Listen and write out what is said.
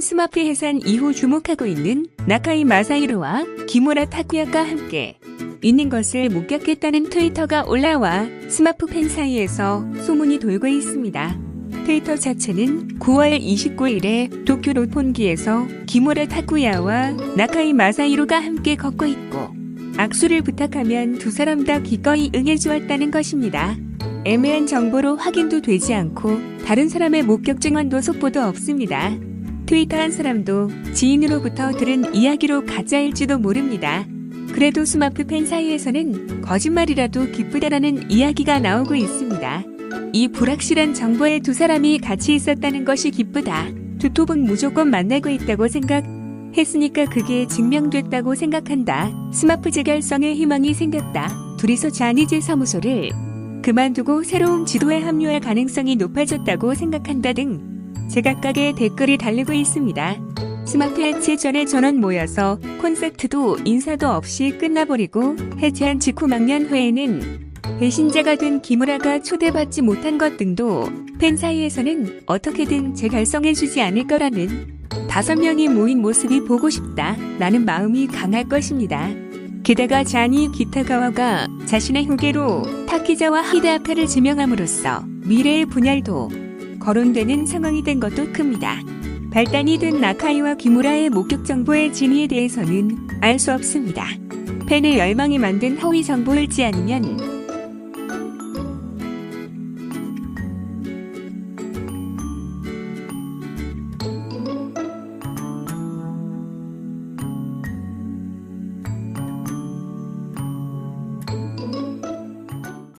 스마트 해산 이후 주목하고 있는 나카이 마사히로와 기무라 타쿠야가 함께 있는 것을 목격했다는 트위터가 올라와 스마프 팬 사이에서 소문이 돌고 있습니다. 트위터 자체는 9월 29일에 도쿄 로폰기에서 기무라 타쿠야와 나카이 마사히로가 함께 걷고 있고 악수를 부탁하면 두 사람 다 기꺼이 응해주었다는 것입니다. 애매한 정보로 확인도 되지 않고 다른 사람의 목격 증언도 속보도 없습니다. 트위터 한 사람도 지인으로부터 들은 이야기로 가짜일지도 모릅니다. 그래도 스마프 팬 사이에서는 거짓말이라도 기쁘다라는 이야기가 나오고 있습니다. 이 불확실한 정보에 두 사람이 같이 있었다는 것이 기쁘다. 두 톱은 무조건 만나고 있다고 생각했으니까 그게 증명됐다고 생각한다. 스마프 재결성에 희망이 생겼다. 둘이서 자니제 사무소를 그만두고 새로운 지도에 합류할 가능성이 높아졌다고 생각한다 등 제각각의 댓글이 달리고 있습니다. 스마트 해체 전에 전원 모여서 콘서트도 인사도 없이 끝나버리고 해체한 직후 망년 회에는 배신자가 된 기무라가 초대받지 못한 것 등도 팬 사이에서는 어떻게든 재결성해주지 않을 거라는 다섯 명이 모인 모습이 보고 싶다 라는 마음이 강할 것입니다. 게다가 자니 기타가와가 자신의 후계로 타키자와 히데아카를 지명함으로써 미래의 분열도 거론되는 상황이 된 것도 큽니다. 발단이 된 나카이와 기무라의 목격 정보의 진위에 대해서는 알 수 없습니다. 팬의 열망이 만든 허위 정보일지 아니면